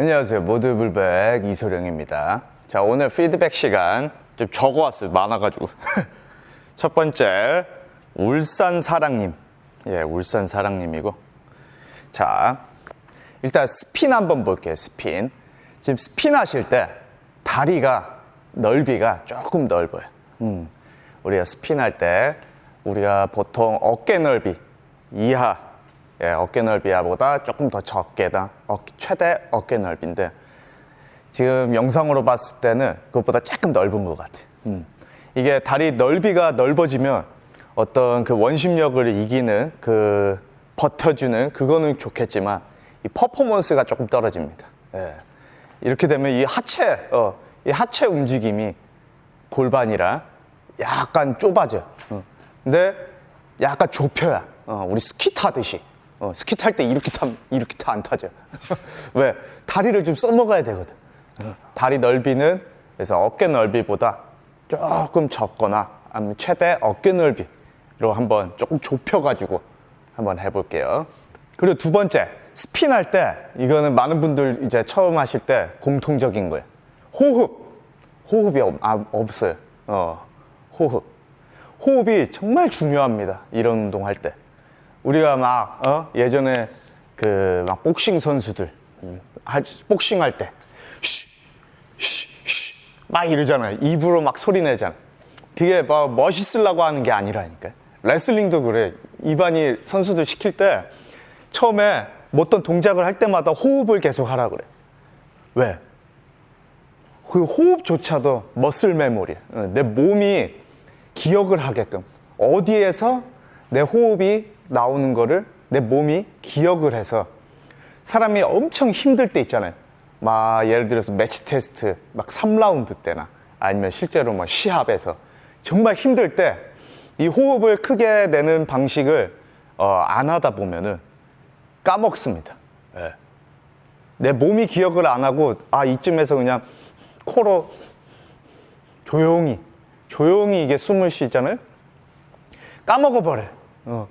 안녕하세요. 모두 불백 이소령입니다. 자, 오늘 피드백 시간 좀 적어왔어요. 많아가지고. 첫 번째, 울산 사랑님. 예, 울산 사랑님이고. 자, 일단 스핀 한번 볼게요. 스핀. 지금 스핀 하실 때 다리가 넓이가 조금 넓어요. 음, 우리가 스핀 할 때 우리가 보통 어깨 넓이 이하, 예, 어깨 넓이보다 조금 더 적게다. 어, 최대 어깨 넓이인데 지금 영상으로 봤을 때는 그것보다 조금 넓은 것 같아. 음. 이게 다리 넓이가 넓어지면 어떤 그 원심력을 이기는 그 버텨주는 그거는 좋겠지만 이 퍼포먼스가 조금 떨어집니다. 예. 이렇게 되면 이 하체, 어, 이 하체 움직임이 골반이랑 약간 좁아져. 어. 근데 약간 좁혀야. 어, 우리 스키 타듯이. 어, 스키 탈 때 이렇게 타, 이렇게 타 안 타죠. 왜? 다리를 좀 써먹어야 되거든. 어, 다리 넓이는 그래서 어깨 넓이보다 조금 적거나 아니면 최대 어깨 넓이로 한번 조금 좁혀가지고 한번 해볼게요. 그리고 두 번째, 스핀 할 때 이거는 많은 분들 이제 처음 하실 때 공통적인 거예요. 호흡. 호흡이 없, 아, 없어요. 어, 호흡. 호흡이 정말 중요합니다. 이런 운동 할 때. 우리가 막, 어? 예전에 그 막 복싱 선수들, 음, 할- 복싱 할 때, 쉬, 쉬, 쉬, 막 이러잖아요. 입으로 막 소리 내잖아. 그게 뭐 멋있으려고 하는 게 아니라니까. 레슬링도 그래. 이반이 선수들 시킬 때 처음에 뭐 어떤 동작을 할 때마다 호흡을 계속 하라 그래. 왜? 그 호흡조차도 머슬 메모리. 어, 내 몸이 기억을 하게끔 어디에서 내 호흡이 나오는 거를 내 몸이 기억을 해서 사람이 엄청 힘들 때 있잖아요. 막 예를 들어서 매치 테스트 막 3라운드 때나 아니면 실제로 뭐 시합에서 정말 힘들 때 이 호흡을 크게 내는 방식을 어, 안 하다 보면은 까먹습니다. 예. 내 몸이 기억을 안 하고 아 이쯤에서 그냥 코로 조용히 조용히 이게 숨을 쉬잖아요. 까먹어 버려. 어.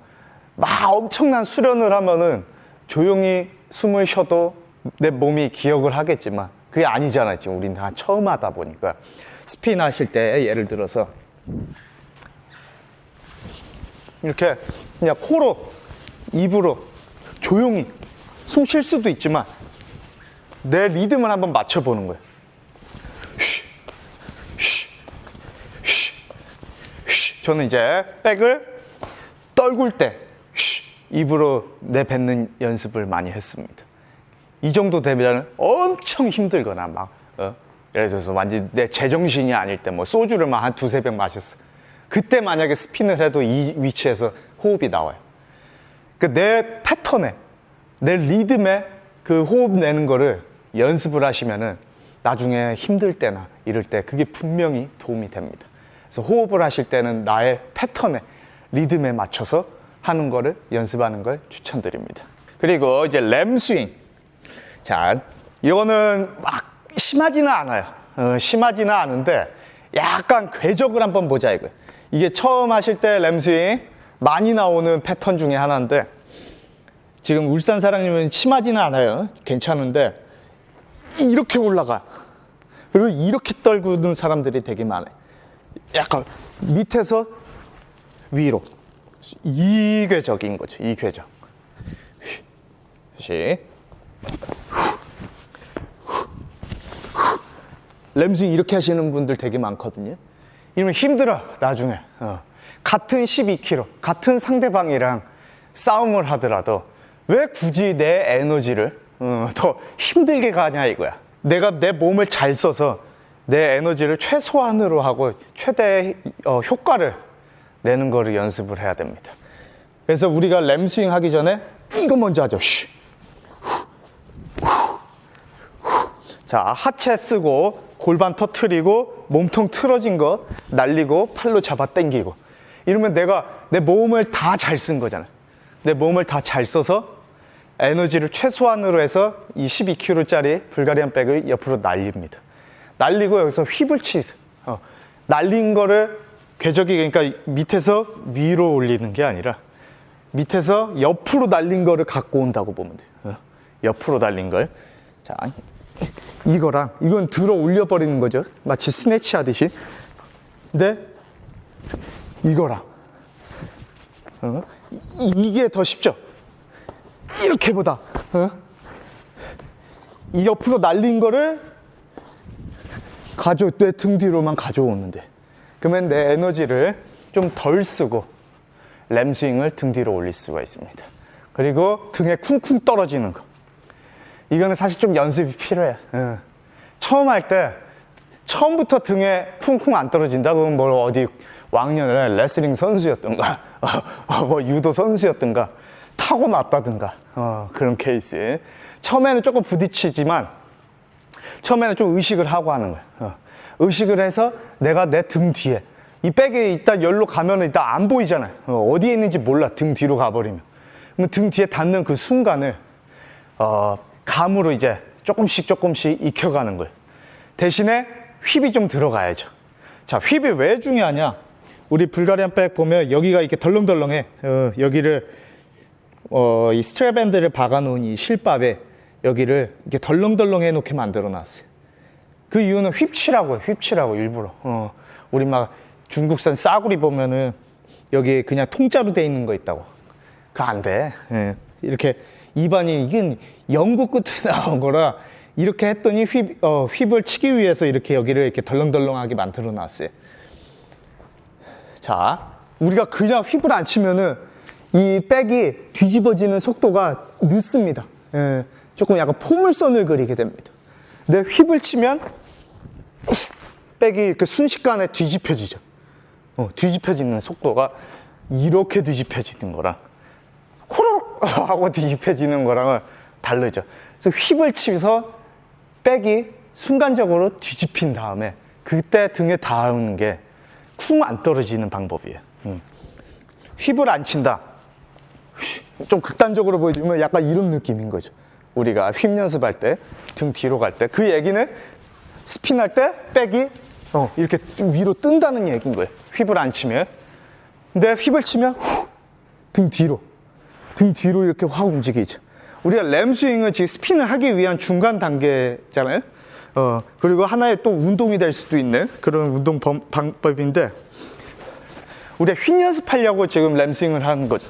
막 엄청난 수련을 하면은 조용히 숨을 쉬어도 내 몸이 기억을 하겠지만 그게 아니잖아요. 지금 우리는 다 처음 하다 보니까 스핀 하실 때 예를 들어서 이렇게 그냥 코로 입으로 조용히 숨 쉴 수도 있지만 내 리듬을 한번 맞춰보는 거예요. 쉬, 쉬, 쉬, 쉬. 저는 이제 백을 떨굴 때 쉬, 입으로 내뱉는 연습을 많이 했습니다. 이 정도 되면 엄청 힘들거나 막 어? 예를 들어서 완전 내 제정신이 아닐 때 뭐 소주를 막 한 두세 병 마셨어. 그때 만약에 스핀을 해도 이 위치에서 호흡이 나와요. 그 내 패턴에 내 리듬에 그 호흡 내는 거를 연습을 하시면은 나중에 힘들 때나 이럴 때 그게 분명히 도움이 됩니다. 그래서 호흡을 하실 때는 나의 패턴에 리듬에 맞춰서 하는 거를 연습하는 걸 추천드립니다. 그리고 이제 램 스윙. 자, 이거는 막 심하지는 않아요. 어, 심하지는 않은데 약간 궤적을 한번 보자 이거. 이게 처음 하실 때 램 스윙 많이 나오는 패턴 중에 하나인데 지금 울산 사랑님은 심하지는 않아요. 괜찮은데 이렇게 올라가. 그리고 이렇게 떨구는 사람들이 되게 많아요. 약간 밑에서 위로 이 궤적인 거죠. 이 궤적. 다시 램스윙 이렇게 하시는 분들 되게 많거든요. 이러면 힘들어 나중에. 어. 같은 12kg, 같은 상대방이랑 싸움을 하더라도 왜 굳이 내 에너지를 어, 더 힘들게 가냐 이거야. 내가 내 몸을 잘 써서 내 에너지를 최소한으로 하고 최대 어, 효과를 내는 거를 연습을 해야 됩니다. 그래서 우리가 램스윙 하기 전에 이거 먼저 하죠. 쉬. 자, 하체 쓰고 골반 터트리고 몸통 틀어진 거 날리고 팔로 잡아 당기고 이러면 내가 내 몸을 다 잘 쓴 거잖아. 내 몸을 다 잘 써서 에너지를 최소한으로 해서 이 12kg짜리 불가리안 백을 옆으로 날립니다. 날리고 여기서 휘불 치세요. 어, 날린 거를 궤적이 그러니까 밑에서 위로 올리는 게 아니라 밑에서 옆으로 날린 거를 갖고 온다고 보면 돼요. 어, 옆으로 날린 걸. 자, 이거랑 이건 들어 올려 버리는 거죠. 마치 스네치 하듯이. 근데 이거랑 어? 이- 이게 더 쉽죠. 이렇게보다 어? 이 옆으로 날린 거를 가져 내 등 뒤로만 가져오는데 그러면 내 에너지를 좀 덜 쓰고 램스윙을 등 뒤로 올릴 수가 있습니다. 그리고 등에 쿵쿵 떨어지는 거. 이거는 사실 좀 연습이 필요해. 예. 처음 할 때 처음부터 등에 쿵쿵 안 떨어진다 그러면 뭘 어디 왕년에 레슬링 선수였던가 어, 뭐 유도 선수였던가 타고났다든가 어, 그런 케이스. 처음에는 조금 부딪히지만 처음에는 좀 의식을 하고 하는 거야. 어. 의식을 해서 내가 내 등 뒤에 이 백에 있다 열로 가면은 이따 안 보이잖아요. 어, 디에 있는지 몰라. 등 뒤로 가버리면. 그럼 등 뒤에 닿는 그 순간을 어, 감으로 이제 조금씩 조금씩 익혀가는 거예요. 대신에 휩이 좀 들어가야죠. 자, 휩이 왜 중요하냐? 우리 불가리안 백 보면 여기가 이렇게 덜렁덜렁해. 어, 여기를 어, 이 스트랩 밴드를 박아놓은 이 실밥에 여기를 이렇게 덜렁덜렁 해놓게 만들어놨어요. 그 이유는 휩치라고 해요. 휩치라고 일부러. 어, 우리 막 중국산 싸구리 보면은 여기 그냥 통짜로 돼 있는 거 있다고. 그거 안 돼. 예. 이렇게 입안이 이게 영구 끝에 나온 거라 이렇게 했더니 휩, 어, 휩을 치기 위해서 이렇게 여기를 이렇게 덜렁덜렁하게 만들어 놨어요. 자, 우리가 그냥 휩을 안 치면은 이 백이 뒤집어지는 속도가 늦습니다. 예, 조금 약간 포물선을 그리게 됩니다. 근데 휩을 치면 백이 이렇게 순식간에 뒤집혀지죠. 어, 뒤집혀지는 속도가 이렇게 뒤집혀지는 거랑 호로록 하고 뒤집혀지는 거랑은 다르죠. 그래서 휩을 치면서 백이 순간적으로 뒤집힌 다음에 그때 등에 닿는 게 쿵 안 떨어지는 방법이에요. 음. 휩을 안 친다. 좀 극단적으로 보여주면 약간 이런 느낌인 거죠. 우리가 휩 연습할 때, 등 뒤로 갈 때, 그 얘기는 스핀할 때 백이 어, 이렇게 위로 뜬다는 얘기인 거예요. 휩을 안 치면. 근데 휩을 치면 후, 등 뒤로, 등 뒤로 이렇게 확 움직이죠. 우리가 램 스윙은 지금 스핀을 하기 위한 중간 단계잖아요. 어, 그리고 하나의 또 운동이 될 수도 있는 그런 운동 범- 방법인데, 우리가 휜 연습하려고 지금 램 스윙을 하는 거죠.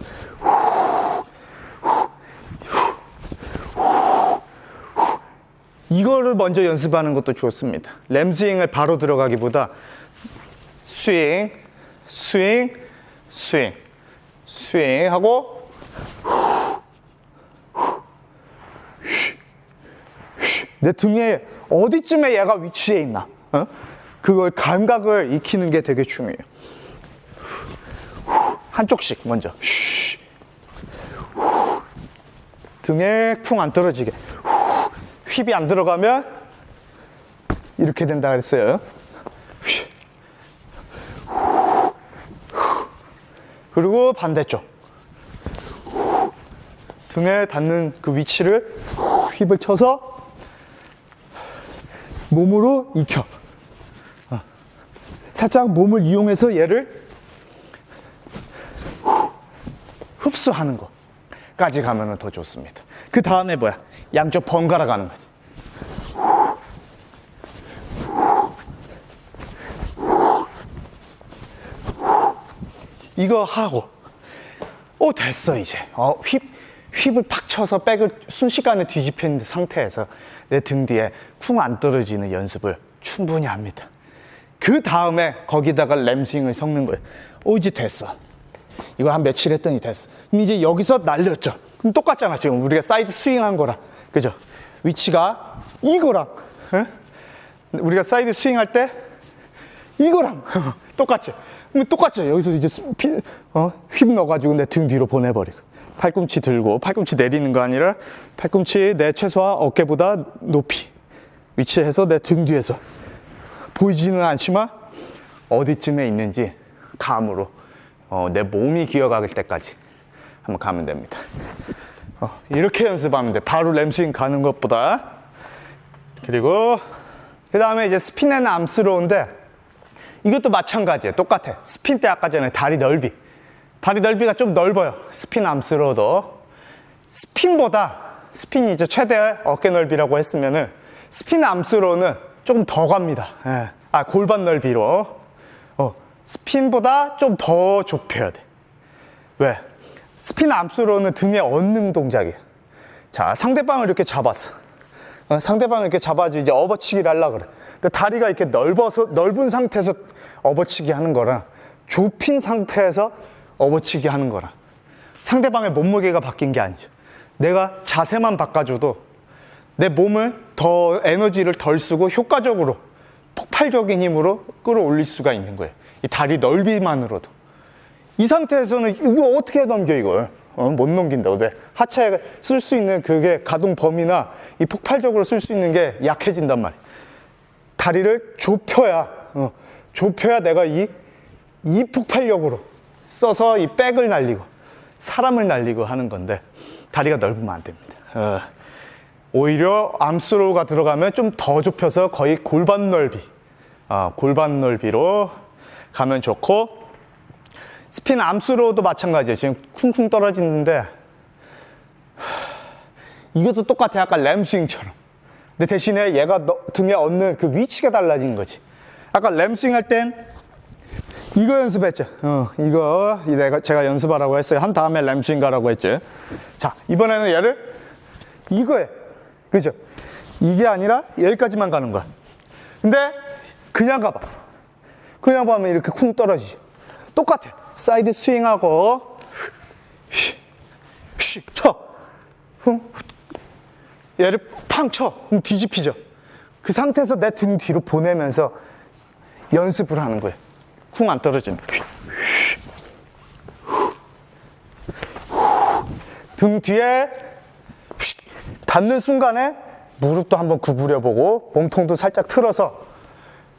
이거를 먼저 연습하는 것도 좋습니다. 램스윙을 바로 들어가기보다 스윙, 스윙, 스윙, 스윙 하고 내 등에 어디쯤에 얘가 위치해 있나? 어? 그걸 감각을 익히는 게 되게 중요해요. 한쪽씩 먼저. 등에 쿵 안 떨어지게. 휩이 안 들어가면 이렇게 된다 그랬어요. 그리고 반대쪽. 등에 닿는 그 위치를 휩을 쳐서 몸으로 익혀. 어. 살짝 몸을 이용해서 얘를 흡수하는 것까지 가면 더 좋습니다. 그 다음에 뭐야? 양쪽 번갈아 가는 거지. 이거 하고, 오, 됐어, 이제. 어, 휩, 휩을 팍 쳐서 백을 순식간에 뒤집힌 상태에서 내 등 뒤에 쿵 안 떨어지는 연습을 충분히 합니다. 그 다음에 거기다가 램스윙을 섞는 거예요. 오, 이제 됐어. 이거 한 며칠 했더니 됐어. 그럼 이제 여기서 날렸죠. 그럼 똑같잖아. 지금 우리가 사이드 스윙한 거랑. 그죠? 위치가 이거랑. 에? 우리가 사이드 스윙할 때 이거랑 똑같지. 그럼 똑같죠. 여기서 이제 스- 피- 어, 휩 넣어가지고 내 등 뒤로 보내버리고. 팔꿈치 들고 팔꿈치 내리는 거 아니라 팔꿈치 내 최소화 어깨보다 높이 위치해서 내 등 뒤에서 보이지는 않지만 어디쯤에 있는지 감으로 어, 내 몸이 기어갈 때까지 한번 가면 됩니다. 어, 이렇게 연습하면 돼. 바로 램스윙 가는 것보다. 그리고 그 다음에 이제 스핀에는 암스러운데 이것도 마찬가지예요. 똑같아. 스핀 때 아까 전에 다리 넓이. 다리 넓이가 좀 넓어요. 스핀 암스러워도. 스핀보다 스핀이 이제 최대 어깨 넓이라고 했으면은 스핀 암스로는 조금 더 갑니다. 예. 아, 골반 넓이로. 어, 스핀보다 좀 더 좁혀야 돼. 왜? 스핀 암스로는 등에 얹는 동작이에요. 자, 상대방을 이렇게 잡았어. 어, 상대방을 이렇게 잡아주 이제 업어치기를 하려고 그래. 근데 다리가 이렇게 넓어서, 넓은 상태에서 업어치기 하는 거랑 좁힌 상태에서 업어치기 하는 거랑 상대방의 몸무게가 바뀐 게 아니죠. 내가 자세만 바꿔줘도 내 몸을 더 에너지를 덜 쓰고 효과적으로 폭발적인 힘으로 끌어올릴 수가 있는 거예요. 이 다리 넓이만으로도. 이 상태에서는 이거 어떻게 넘겨 이걸? 어, 못 넘긴다. 왜? 하체에 쓸 수 있는 그게 가동 범위나 이 폭발적으로 쓸 수 있는 게 약해진단 말이야. 다리를 좁혀야 어, 좁혀야 내가 이, 이 폭발력으로 써서 이 백을 날리고 사람을 날리고 하는 건데 다리가 넓으면 안 됩니다. 어, 오히려 암스로우가 들어가면 좀 더 좁혀서 거의 골반 넓이, 아, 골반 넓이로 가면 좋고 스핀 암스로우도 마찬가지예요. 지금 쿵쿵 떨어지는데 하, 이것도 똑같아. 약간 램스윙처럼. 근데 대신에 얘가 너- 등에 얹는 그 위치가 달라진 거지. 아까 램스윙 할 땐 이거 연습했죠. 어, 이거 내가 제가 연습하라고 했어요. 한 다음에 램스윙 가라고 했죠. 자, 이번에는 얘를 이거에 그죠? 이게 아니라 여기까지만 가는 거야. 근데 그냥 가봐. 그냥 가면 이렇게 쿵 떨어지지. 똑같아. 사이드 스윙하고 휙 쳐. 쿵, 얘를 팡 쳐. 그럼 뒤집히죠. 그 상태에서 내 등 뒤로 보내면서 연습을 하는 거예요. 쿵 안 떨어지는. 등 뒤에 휙 닿는 순간에 무릎도 한번 구부려 보고 몸통도 살짝 틀어서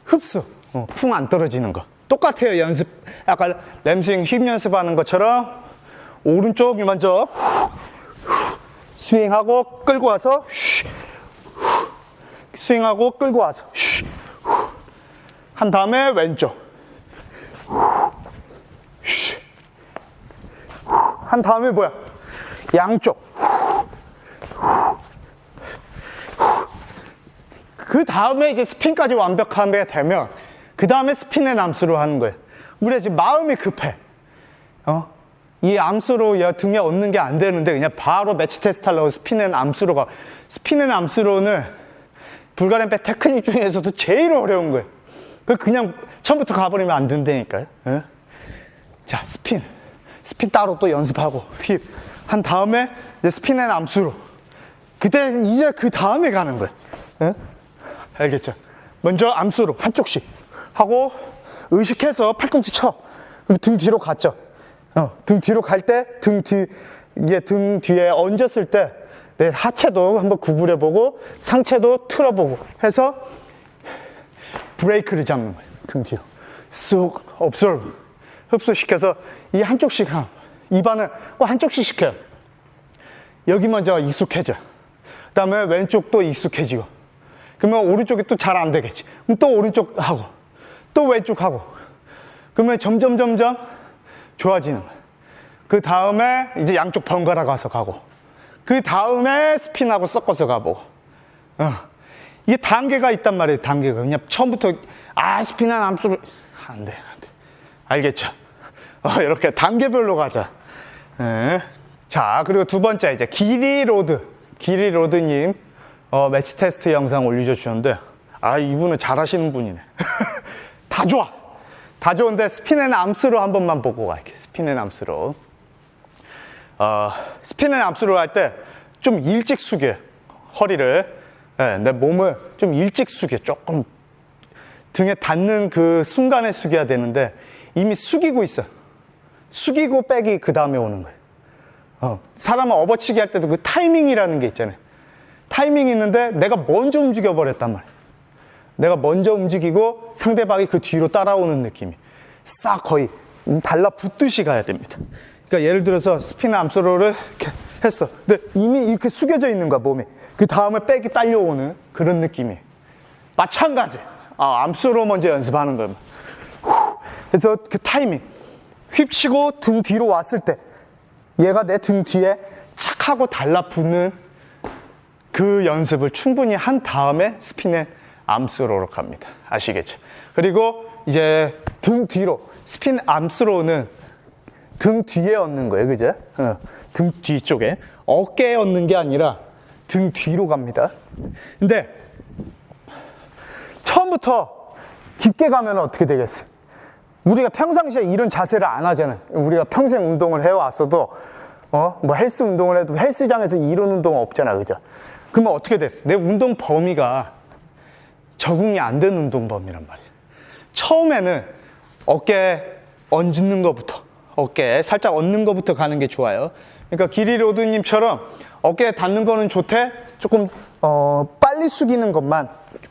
흡수 어, 쿵 안 떨어지는 거 똑같아요 연습. 약간 램스윙 힙 연습하는 것처럼 오른쪽 먼저 스윙하고 끌고 와서 스윙하고 끌고 와서 한 다음에 왼쪽. 한 다음에 뭐야? 양쪽. 그 다음에 이제 스핀까지 완벽하게 되면 그 다음에 스핀의 암수로 하는 거예요. 우리가 지금 마음이 급해. 어? 이 암수로 야, 등에 얻는 게 안 되는데 그냥 바로 매치 테스트 하려고 스핀의 암수로 가. 스핀의 암수로는 백 테크닉 중에서도 제일 어려운 거예요. 그 그냥 처음부터 가버리면 안 된다니까요. 예? 자, 스핀. 스핀 따로 또 연습하고 힙. 한 다음에 이제 스핀의 암수로. 그때 이제 그 다음에 가는 거예요. 예? 알겠죠? 먼저 암수로 한쪽씩 하고 의식해서 팔꿈치 쳐. 그럼 등 뒤로 갔죠. 어, 등 뒤로 갈 때 등 뒤, 이게 등 뒤에 얹었을 때 내 하체도 한번 구부려 보고 상체도 틀어 보고 해서 브레이크를 잡는 거예요. 등 뒤로. 쑥, observe. 흡수시켜서 이 한쪽씩 하. 입안은 꼭 한쪽씩 시켜요. 여기 먼저 익숙해져. 그 다음에 왼쪽도 익숙해지고. 그러면 오른쪽이 또 잘 안 되겠지. 그럼 또 오른쪽 하고, 또 왼쪽 하고. 그러면 점점, 점점 좋아지는 거야. 그 다음에 이제 양쪽 번갈아 가서 가고. 그 다음에 스핀하고 섞어서 가보고. 어. 이게 단계가 있단 말이에요, 단계가. 그냥 처음부터, 아, 스핀한 암수를. 안 돼, 안 돼. 알겠죠? 어, 이렇게 단계별로 가자. 예. 자, 그리고 두 번째, 이제 길이 로드. 길이 로드님, 어, 매치 테스트 영상 올려주셨는데, 아, 이분은 잘하시는 분이네. 다 좋아. 다 좋은데, 스핀앤 암스로 한 번만 보고 갈게. 스핀앤 암스로. 어, 스핀앤 암스로 할 때 좀 일찍 숙여. 허리를. 예, 내 몸을 좀 일찍 숙여. 조금 등에 닿는 그 순간에 숙여야 되는데, 이미 숙이고 있어. 숙이고 백이 그 다음에 오는 거예요. 어, 사람은 업어치기 할 때도 그 타이밍이라는 게 있잖아요. 타이밍이 있는데 내가 먼저 움직여 버렸단 말이에요. 내가 먼저 움직이고 상대방이 그 뒤로 따라오는 느낌이 싹 거의 달라붙듯이 가야 됩니다. 그러니까 예를 들어서 스피너 암스로를 했어. 근데 이미 이렇게 숙여져 있는 거야 몸이. 그 다음에 백이 딸려오는 그런 느낌이. 마찬가지. 아, 암스로 먼저 연습하는 거예요. 그래서 그 타이밍 휩치고 등 뒤로 왔을 때 얘가 내 등 뒤에 착 하고 달라붙는 그그 연습을 충분히 한 다음에 앤 암스로우로 갑니다. 아시겠죠? 그리고 이제 등 뒤로 스핀 암스로우는 등 뒤에 얹는 거예요, 그죠? 어, 등 뒤쪽에 어깨에 얹는 게 아니라 등 뒤로 갑니다. 근데 처음부터 깊게 가면 어떻게 되겠어요? 우리가 평상시에 이런 자세를 안 하잖아요. 우리가 평생 운동을 해왔어도, 어, 뭐 헬스 운동을 해도 헬스장에서 이런 운동은 없잖아, 그죠? 그러면 어떻게 됐어? 내 운동 범위가 적응이 안 된 운동 범위란 말이야. 처음에는 어깨에 얹는 것부터, 어깨에 살짝 얹는 것부터 가는 게 좋아요. 그러니까 기리 로드님처럼 어깨에 닿는 거는 좋대. 조금, 어, 빨리 숙이는 것만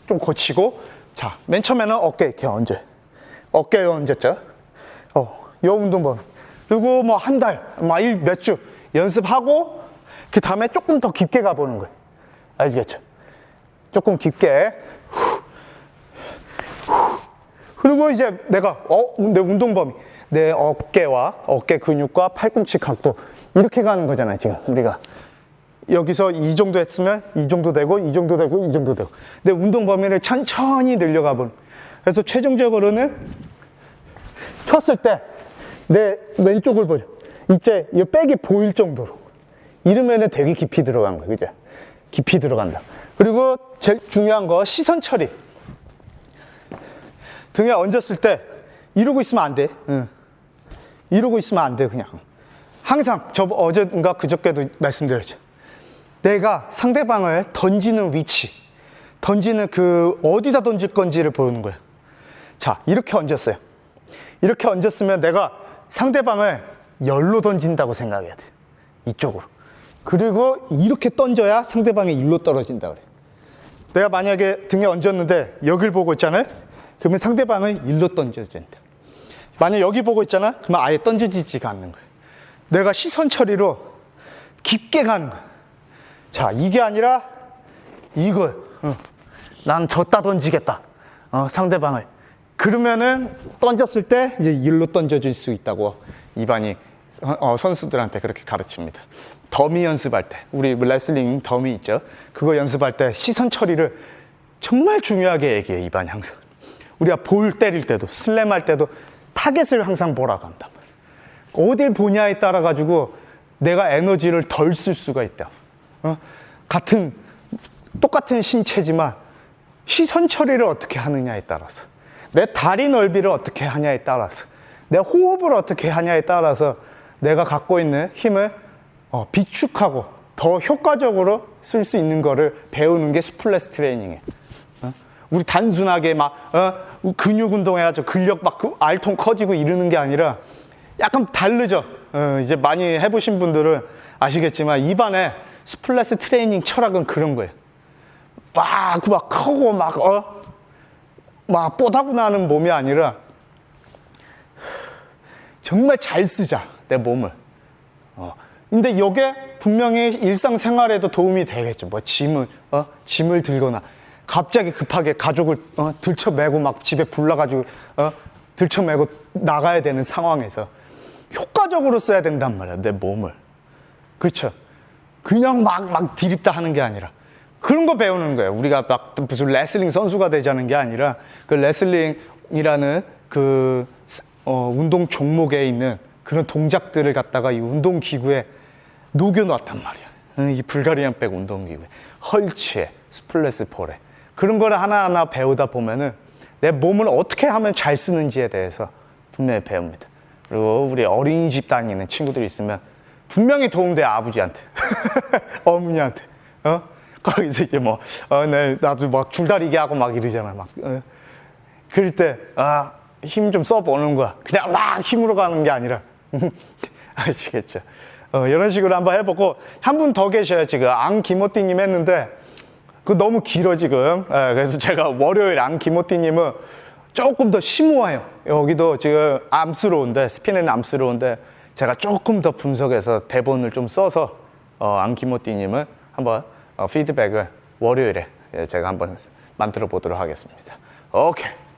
좀 고치고, 자, 맨 처음에는 어깨 이렇게 얹어요. 어깨에 얹었죠. 어, 요 운동 범위. 그리고 뭐 한 달, 막몇 주 연습하고, 그 다음에 조금 더 깊게 가보는 거예요. 알겠죠? 조금 깊게. 그리고 이제 내가 어, 내 운동 범위, 내 어깨와 어깨 근육과 팔꿈치 각도 이렇게 가는 거잖아요, 지금 우리가. 여기서 이 정도 했으면 이 정도 되고 이 정도 되고 이 정도 되고 내 운동 범위를 천천히 늘려가 보는. 그래서 최종적으로는 쳤을 때 내 왼쪽을 보죠. 이제 이 백이 보일 정도로. 이러면은 되게 깊이 들어간 거예요, 그죠? 깊이 들어간다. 그리고 제일 중요한 거 시선 처리. 등에 얹었을 때 이러고 있으면 안 돼. 응. 이러고 있으면 안 돼, 그냥. 항상 저 어제인가 그저께도 말씀드렸죠. 내가 상대방을 던지는 위치, 던지는 그 어디다 던질 건지를 보는 거예요. 자, 이렇게 얹었어요. 이렇게 얹었으면 내가 상대방을 열로 던진다고 생각해야 돼. 이쪽으로. 그리고 이렇게 던져야 상대방이 일로 떨어진다 그래. 내가 만약에 등에 얹었는데 여길 보고 있잖아요. 그러면 상대방은 일로 던져진다. 만약 여기 보고 있잖아. 그러면 아예 던져지지가 않는 거예요. 내가 시선 처리로 깊게 가는 거야. 자, 이게 아니라 이거. 어. 난 졌다 던지겠다. 어, 상대방을. 그러면은 던졌을 때 이제 일로 던져질 수 있다고 이반이 어, 선수들한테 그렇게 가르칩니다. 더미 연습할 때, 우리 레슬링 더미 있죠? 그거 연습할 때 시선 처리를 정말 중요하게 얘기해, 이반이 항상. 우리가 볼 때릴 때도, 슬램 할 때도 타겟을 항상 보라고 한단 말이야. 어딜 보냐에 따라 가지고 내가 에너지를 덜 쓸 수가 있다. 어? 같은 똑같은 신체지만 시선 처리를 어떻게 하느냐에 따라서 내 다리 넓이를 어떻게 하냐에 따라서 내 호흡을 어떻게 하냐에 따라서 내가 갖고 있는 힘을 어, 비축하고 더 효과적으로 쓸 수 있는 거를 배우는 게 스플래시 트레이닝이에요. 어? 우리 단순하게 막 어? 근육 운동해가지고 근력 막그 알통 커지고 이러는 게 아니라 약간 다르죠. 어, 이제 많이 해보신 분들은 아시겠지만 입안에 스플래시 트레이닝 철학은 그런 거예요. 막, 그막 크고 막, 어? 막 뽀다구 나는 몸이 아니라 정말 잘 쓰자, 내 몸을. 어. 근데 이게 분명히 일상생활에도 도움이 되겠죠. 뭐 짐을, 어? 짐을 들거나 갑자기 급하게 가족을 어? 들쳐매고 막 집에 불나가지고 어? 들쳐매고 나가야 되는 상황에서 효과적으로 써야 된단 말이야, 내 몸을. 그렇죠. 그냥 막, 막 디립다 하는 게 아니라. 그런 거 배우는 거예요. 우리가 막 무슨 레슬링 선수가 되자는 게 아니라 그 레슬링이라는 그 어, 운동 종목에 있는 그런 동작들을 갖다가 이 운동 기구에 녹여놨단 말이야. 응, 이 불가리안 백 운동 기구에 헐치에 스플래시 폴에 그런 거를 하나하나 배우다 보면은 내 몸을 어떻게 하면 잘 쓰는지에 대해서 분명히 배웁니다. 그리고 우리 어린이집 다니는 친구들 있으면 분명히 도움돼 아버지한테, 어머니한테, 어? 거기서 이제 뭐, 어, 네, 나도 막 줄다리기 하고 막 이러잖아, 막. 어. 그럴 때, 아, 힘 좀 써보는 거야. 그냥 막 힘으로 가는 게 아니라. 아시겠죠? 어, 이런 식으로 한번 해보고, 한 분 더 계셔요, 지금. 앙 김호띠님 했는데, 그 너무 길어, 지금. 예, 그래서 제가 월요일 앙 김호띠님은 조금 더 심오해요. 여기도 지금 암스러운데, 스피는 암스러운데, 제가 조금 더 분석해서 대본을 좀 써서, 어, 앙 김호띠님은 한번 어, 피드백을 월요일에 예, 제가 한번 만들어 보도록 하겠습니다. 오케이.